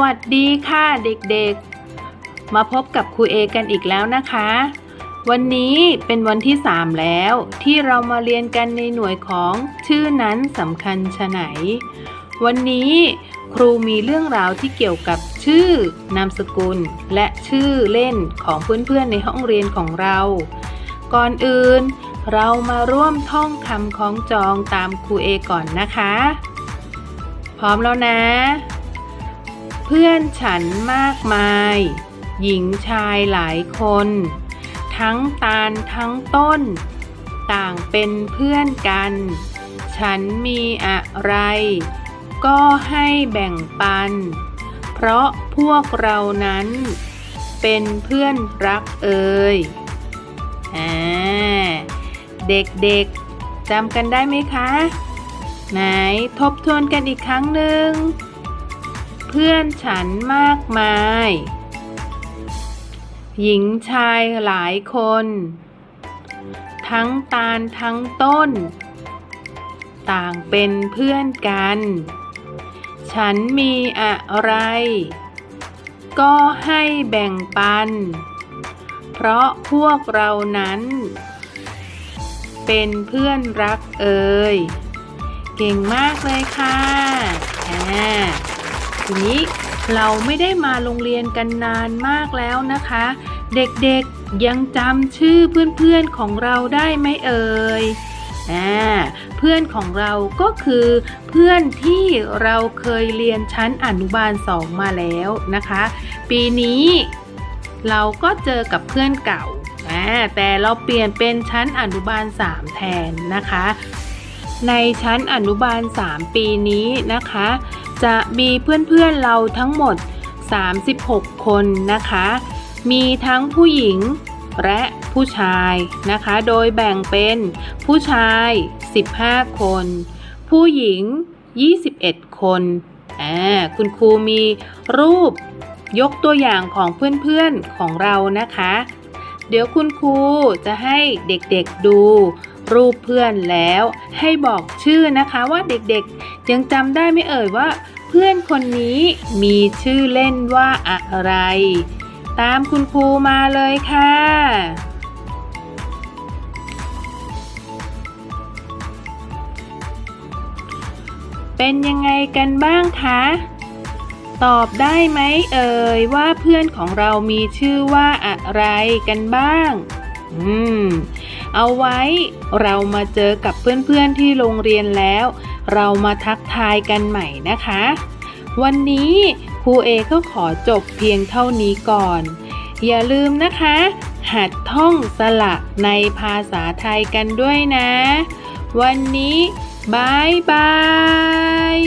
วัสดีค่ะเด็กๆ มาพบกับครูเอกันอีกแล้วนะคะ วันนี้เป็นวันที่ 3 แล้ว ที่เรามาเรียนกันในหน่วยของชื่อนั้นสำคัญชะไหน วันนี้ครูมีเรื่องราวที่เกี่ยวกับชื่อนามสกุล และชื่อเล่นของเพื่อนๆในห้องเรียนของเรา ก่อนอื่น เรามาร่วมท่องคำคล้องจองตามครูเอก่อนนะคะ พร้อมแล้วนะ พื่อนฉันมากมาย หญิงชายหลายคน ทั้งตาลทั้งต้น ต่างเป็นเพื่อนกัน ฉันมีอะไร ก็ให้แบ่งปัน เพราะพวกเรานั้น เป็นเพื่อนรักเอ่ยอ่าเด็กๆจำกันได้ไหมคะ ไหนทบทวนกันอีกครั้งหนึ่ง เพื่อนฉันมากมาย หญิงชายหลายคน ทั้งตาลทั้งต้น ต่างเป็นเพื่อนกัน ฉันมีอะไร ก็ให้แบ่งปัน เพราะพวกเรานั้น เป็นเพื่อนรักเอ่ยเก่งมากเลยค่ะอ่า ทีนี้เราไม่ได้มาโรงเรียนกันนานมากแล้วนะคะ เด็กๆยังจำชื่อเพื่อนๆของเราได้ไหมเอ่ยอเพื่อนของเราก็คือเพื่อนที่เราเคยเรียนชั้นอนุบาลสองมาแล้วนะคะ ปีนี้เราก็เจอกับเพื่อนเก่าอ่าแต่เราเปลี่ยนเป็นชั้นอนุบาล 3 แทนนะคะ ในชั้นอนุบาล 3 ปีนี้นะคะ จะมีเพื่อนๆเราทั้งหมด 36 คนนะคะ มีทั้งผู้หญิงและผู้ชายนะคะ โดยแบ่งเป็นผู้ชาย 15 คน ผู้หญิง 21 คนอ่าคุณครูมีรูปยกตัวอย่างของเพื่อนๆของเรานะคะ เดี๋ยวคุณครูจะให้เด็กๆดูรูปเพื่อนแล้ว ให้บอกชื่อนะคะว่าเด็กๆ ยังจำได้ไหมเอ่ยว่า พื่อนคนนี้มีชื่อเล่นว่าอะไร ตามคุณครูมาเลยค่ะ เป็นยังไงกันบ้างคะ ตอบได้ไหมเอ่ยว่าเพื่อนของเรามีชื่อว่าอะไรกันบ้าง อืม เอาไว้เรามาเจอกับเพื่อนๆที่โรงเรียนแล้ว เรามาทักทายกันใหม่นะคะ วันนี้ครูเอก็ขอจบเพียงเท่านี้ก่อน อย่าลืมนะคะ หัดท่องสระในภาษาไทยกันด้วยนะ วันนี้บายบาย